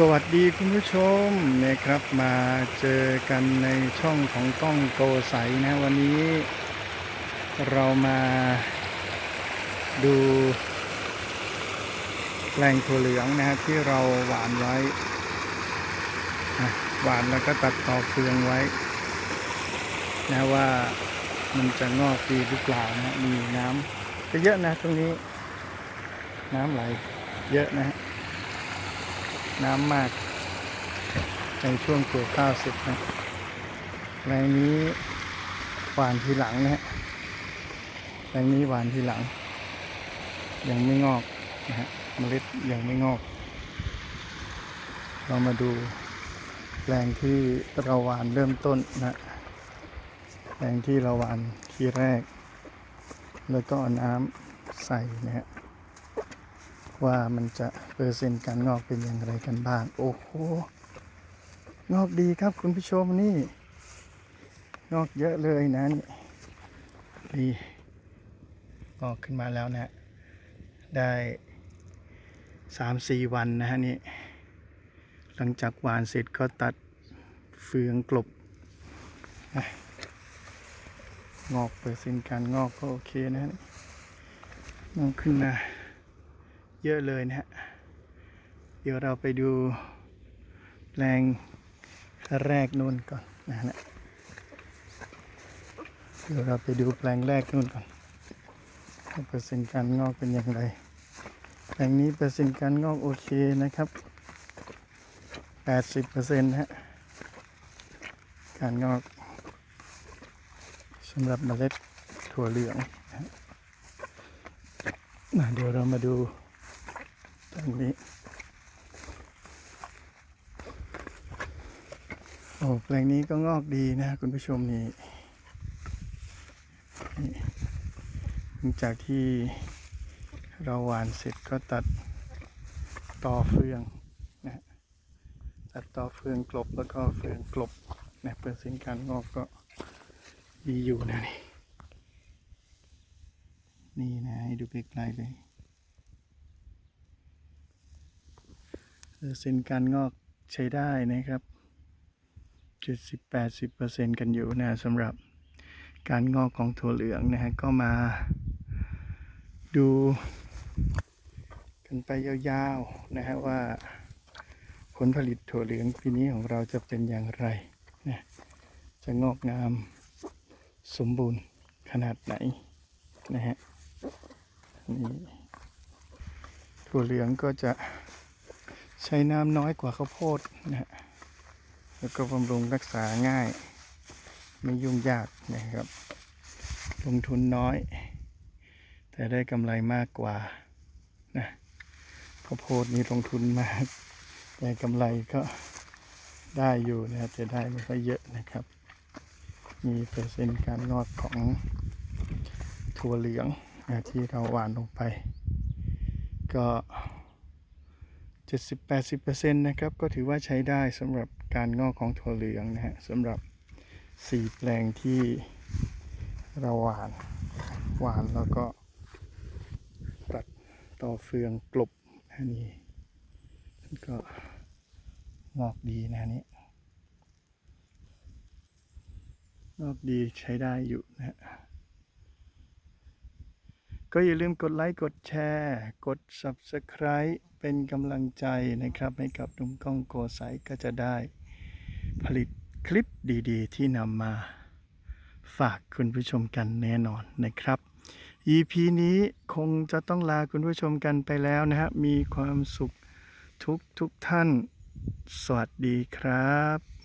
สวัสดีคุณผู้ชมนะครับมาเจอกันในช่องของกล้องโกใสนะวันนี้เรามาดูแปลงถั่วเหลืองนะฮะที่เราหวานไว้หวานแล้วก็ตัดต่อเฟืองไว้นะว่ามันจะงอกดีหรือเปล่านะมีน้ำก็เยอะนะตรงนี้ น้ำไหลเยอะนะฮะ น้ำมาก ในช่วงปลูกข้าวเสร็จนะแปลงนี้หวานทีหลังนะฮะแปลงนี้หวานทีหลัง ยังไม่งอกนะฮะเมล็ดยังไม่งอก เรามาดูแปลงที่เราหวานเริ่มต้นนะแปลงที่เราหวานทีแรก แล้วก็น้ำใส่นะฮะ ว่ามันจะเปอร์เซ็นต์การงอกเป็นอย่างไรกันบ้าง โอ้โห งอกดีครับคุณผู้ชมนี่ งอกเยอะเลยนะนี่ดีงอกขึ้นมาแล้วนะได้สามสี่วันนะฮะนี่หลังจากหวานเสร็จก็ตัดเฟืองกลบงอกเปอร์เซ็นต์การงอกก็โอเคนะนี่งอกขึ้นมา เยอะเลยนะฮะ เดี๋ยวเราไปดูแปลงแรกนู่นก่อนนะฮะเดี๋ยวเราไปดูแปลงแรกนู่นก่อนเปอร์เซ็นต์การงอกเป็นอย่างไร แปลงนี้เปอร์เซ็นต์การงอกโอเคนะครับ 80เปอร์เซ็นต์ฮะ การงอกสำหรับเมล็ดถั่วเหลืองนะเดี๋ยวเรามาดู ตรงนี้โอ้แปลงนี้ก็งอกดีนะคุณผู้ชมนี่หลังจากที่เราหวานเสร็จก็ตัดต่อเฟืองนะฮะตัดต่อเฟืองกลบแล้วก็เฟืองกลบนะเปอร์เซ็นต์การงอกก็ดีอยู่นะนี่นี่นะให้ดูใกล้ๆเลย เปอร์เซ็นการงอกใช้ได้นะครับ70-80%กันอยู่นะสำหรับการงอกของถั่วเหลืองนะฮะก็มาดูกันไปยาวๆนะฮะว่าผลผลิตถั่วเหลืองปีนี้ของเราจะเป็นอย่างไรนะจะงอกงามสมบูรณ์ขนาดไหนนะฮะนี่ถั่วเหลืองก็จะ ใช้น้ำน้อยกว่าข้าวโพดนะฮะแล้วก็บำรุงรักษาง่าย ไม่ยุ่งยากนะครับ ลงทุนน้อย แต่ได้กำไรมากกว่านะข้าวโพดนี่ลงทุนมาก แต่กำไรก็ได้อยู่นะครับจะได้ไม่ค่อยเยอะนะครับ มีเปอร์เซ็นต์การงอกของถั่วเหลืองนะที่เราหว่านลงไป ก็ 70-80%นะครับ ก็ถือว่าใช้ได้สำหรับการงอกของถั่วเหลืองนะฮะสำหรับ4แปลงที่เราหวาน หวานแล้วก็ตัดต่อเฟืองกลบอันนี้ก็งอกดีนะนนี้งอกดีใช้ได้อยู่นะฮะ ก็อย่าลืมกดไลค์ กดแชร์ กด Subscribe เป็นกำลังใจนะครับ ให้กับนุ่มกล้องโกไสก็จะได้ ผลิตคลิปดีๆ ที่นำมาฝากคุณผู้ชมกันแน่นอนนะครับ EP นี้คงจะต้องลาคุณผู้ชมกันไปแล้วนะฮะ มีความสุขทุกทุกท่าน สวัสดีครับ